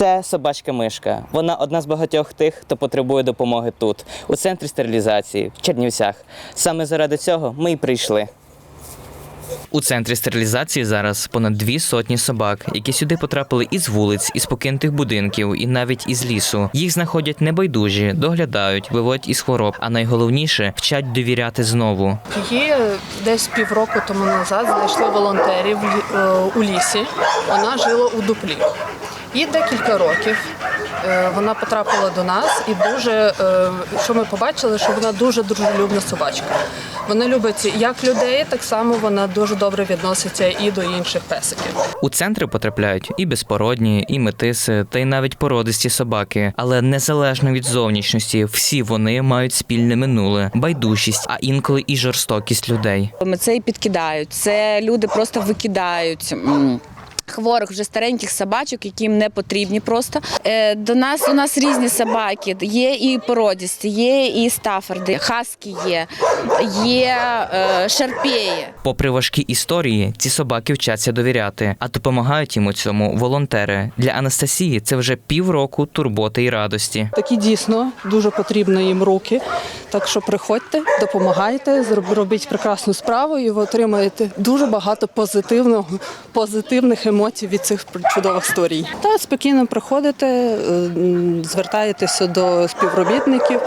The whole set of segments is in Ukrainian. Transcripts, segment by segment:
Це собачка мишка. Вона одна з багатьох тих, хто потребує допомоги тут, у центрі стерилізації, в Чернівцях. Саме заради цього ми й прийшли. У центрі стерилізації зараз понад дві сотні собак, які сюди потрапили із вулиць, із покинутих будинків і навіть із лісу. Їх знаходять небайдужі, доглядають, виводять із хвороб, а найголовніше вчать довіряти знову. Її десь півроку тому назад знайшли волонтерів е, у лісі. Вона жила у дуплі. Їй декілька років. Е, Вона потрапила до нас і дуже, е, що ми побачили, що вона дуже дружелюбна собачка. Вона любить як людей, так само вона дуже добре відноситься і до інших песиків. У центри потрапляють і безпородні, і метиси, та й навіть породисті собаки. Але незалежно від зовнішності, всі вони мають спільне минуле, байдужість, а інколи і жорстокість людей. Це і підкидають. Це люди просто викидають. Хворих вже стареньких собачок, які їм не потрібні просто. Е, До нас у нас різні собаки. Є і породісті, є і стафарди, хаски є, є е, шарпеї. Попри важкі історії, ці собаки вчаться довіряти, а допомагають їм у цьому волонтери. Для Анастасії це вже півроку турботи і радості. Такі дійсно дуже потрібні їм руки. Так що приходьте, допомагайте, робіть прекрасну справу, і ви отримаєте дуже багато позитивного, позитивних емоцій від цих чудових історій. Та спокійно приходите, е, звертаєтеся до співробітників,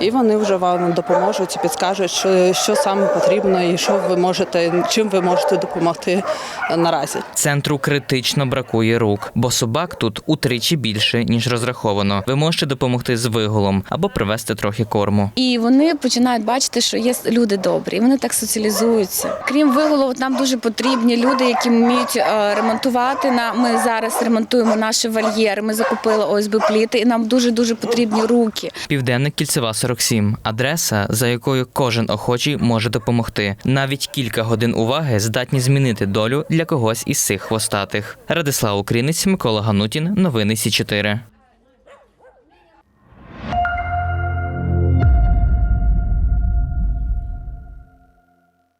і вони вже вам допоможуть і підскажуть, що, що саме потрібно і що ви можете, чим ви можете допомогти е, наразі. Центру критично бракує рук, бо собак тут утричі більше ніж розраховано. Ви можете допомогти з виголом або привезти трохи корму. І вони починають бачити, що є люди добрі, і вони так соціалізуються. Крім виголову, нам дуже потрібні люди, які вміють е, ремонтувати. Ми зараз ремонтуємо наші вольєри. Ми закупили ОСБ пліти, і нам дуже дуже потрібні руки. Південна кільцева 47 – адреса, за якою кожен охочий може допомогти. Навіть кілька годин уваги здатні змінити долю для когось із цих хвостатих. Радислав Українець, Микола Ганутін. Новини Сі 4